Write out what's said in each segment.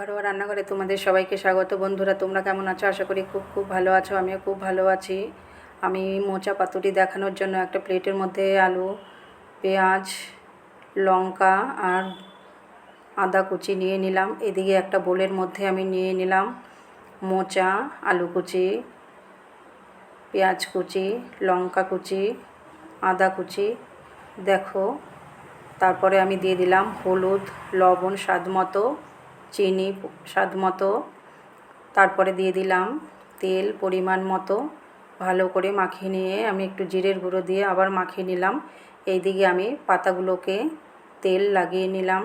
ঘরোয়া রান্নাঘরে তোমাদের সবাইকে স্বাগত। বন্ধুরা, তোমরা কেমন আছো? আশা করি খুব খুব ভালো আছো, আমিও খুব ভালো আছি। আমি মোচা পাতুরি দেখানোর জন্য একটা প্লেটের মধ্যে আলু, পেঁয়াজ, লঙ্কা আর আদা কুচি নিয়ে নিলাম। এদিকে একটা বোলের মধ্যে আমি নিয়ে নিলাম মোচা, আলু কুচি, পেঁয়াজ কুচি, লঙ্কা কুচি, আদা কুচি। দেখো, তারপরে আমি দিয়ে দিলাম হলুদ, লবণ, স্বাদ মতো। চিনি স্বাদ মতো। তারপরে দিয়ে দিলাম তেল পরিমাণ মতো। ভালো করে মাখিয়ে নিয়ে আমি একটু জিরের গুঁড়ো দিয়ে আবার মাখিয়ে নিলাম। এইদিকে আমি পাতাগুলোকে তেল লাগিয়ে নিলাম।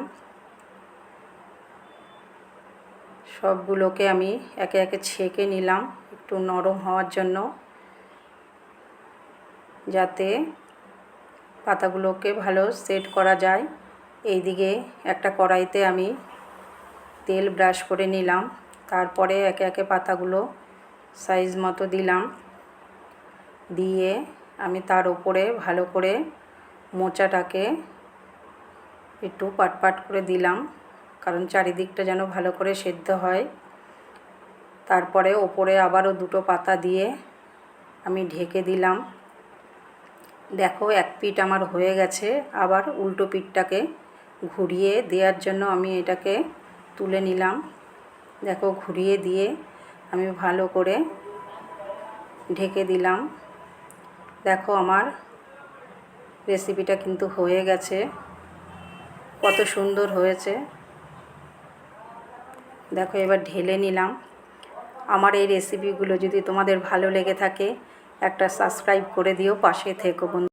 সবগুলোকে আমি একে একে ছেঁকে নিলাম একটু নরম হওয়ার জন্য। যাতে পাতাগুলোকে ভালো সেট করা যায়। এই দিকে একটা কড়াইতে আমি তেল ব্রাশ করে নিলাম। তারপরে একে একে পাতাগুলো সাইজ মতো দিলাম। দিয়ে আমি তার উপরে ভালো করে মোচাটাকে একটু পাট পাট করে দিলাম। কারণ চারিদিকটা যেন ভালো করে সেদ্ধ হয়। তারপরে ওপরে আবারও দুটো পাতা দিয়ে আমি ঢেকে দিলাম। দেখো এক পিঠ আমার হয়ে গেছে। আবার উল্টো পিঠটাকে ঘুরিয়ে দেওয়ার জন্য আমি এটাকে তুলে নিলাম। দেখো, ঘুরিয়ে দিয়ে আমি ভালো করে ঢেকে দিলাম। দেখো, আমার রেসিপিটা কিন্তু হয়ে গেছে। কত সুন্দর হয়েছে। দেখো, এবার ঢেলে নিলাম। আমার এই রেসিপিগুলো যদি তোমাদের ভালো লেগে থাকে, একটা সাবস্ক্রাইব করে দিও। পাশে থেকো বন্ধু।